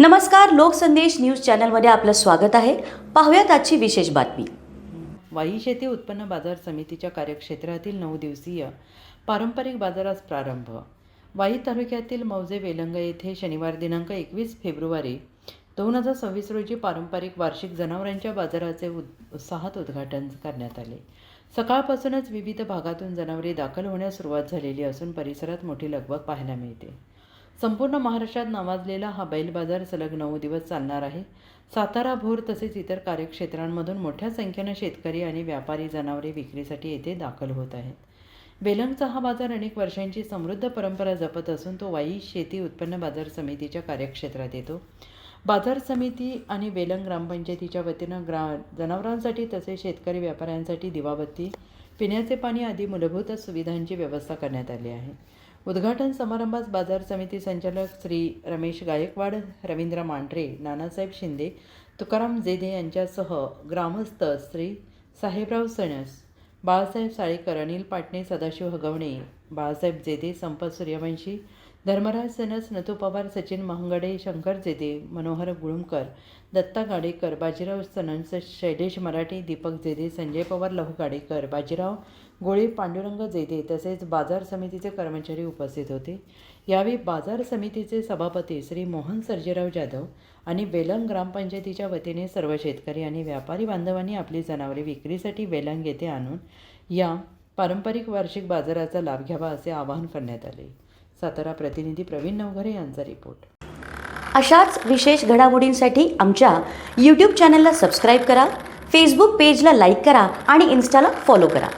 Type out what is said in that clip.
नमस्कार लोकसंदेश न्यूज चॅनलमध्ये आपलं स्वागत आहे. पाहूयात आजची विशेष बातमी. वाई शेती उत्पन्न बाजार समितीच्या कार्यक्षेत्रातील नऊ दिवसीय पारंपरिक बाजारास प्रारंभ. वाई तालुक्यातील मौजे वेलंग येथे शनिवार दिनांक एकवीस फेब्रुवारी दोन हजार सव्वीस रोजी पारंपरिक वार्षिक जनावरांच्या बाजाराचे उद उत्साहात उद्घाटन करण्यात आले. सकाळपासूनच विविध भागातून जनावरे दाखल होण्यास सुरुवात झालेली असून परिसरात मोठी लगबग पाहायला मिळते. संपूर्ण महाराष्ट्रात नावाजलेला हा बैल बाजार सलग नऊ दिवस चालणार आहे. सातारा भोर तसेच इतर कार्यक्षेत्रांमधून मोठ्या संख्येनं शेतकरी आणि व्यापारी जनावरे विक्रीसाठी येथे दाखल होत आहेत. बेलंगचा हा बाजार अनेक वर्षांची समृद्ध परंपरा जपत असून तो वाई शेती उत्पन्न बाजार समितीच्या कार्यक्षेत्रात येतो. बाजार समिती आणि वेलंग ग्रामपंचायतीच्या वतीनं ग्रा जनावरांसाठी तसेच शेतकरी व्यापाऱ्यांसाठी दिवाबत्ती पिण्याचे पाणी आदी मूलभूत सुविधांची व्यवस्था करण्यात आली आहे. उद्घाटन समारंभास बाजार समिती संचालक श्री रमेश गायकवाड रवींद्र मांढरे नानासाहेब शिंदे तुकाराम जेदे यांच्यासह ग्रामस्थ श्री साहेबराव सणस बाळासाहेब साळेकर अनिल पाटणे सदाशिव हगवणे बाळासाहेब जेदे संपत सूर्यवंशी धर्मराज सनस नथू पवार सचिन महंगडे शंकर जेदे मनोहर गुळुमकर दत्ता गाडेकर बाजीराव सनस शैलेश मराठे दीपक जेदे संजय पवार लहू गाडेकर बाजीराव गोळे पांडुरंग जेदे तसेच बाजार समितीचे कर्मचारी उपस्थित होते. यावेळी बाजार समितीचे सभापती श्री मोहन सर्जेराव जाधव आणि वेलंग ग्रामपंचायतीच्या वतीने सर्व शेतकरी आणि व्यापारी बांधवांनी आपली जनावरे विक्रीसाठी वेलंग येथे आणून या पारंपरिक वार्षिक बाजाराचा लाभ घ्यावा असे आवाहन करण्यात आले. सातारा प्रतिनिधी प्रवीण नवघरे यांचा रिपोर्ट. अशाच विशेष घडामोडींसाठी आमच्या यूट्यूब चॅनलला सबस्क्राईब करा फेसबुक पेजला लाईक करा आणि इन्स्टाला फॉलो करा.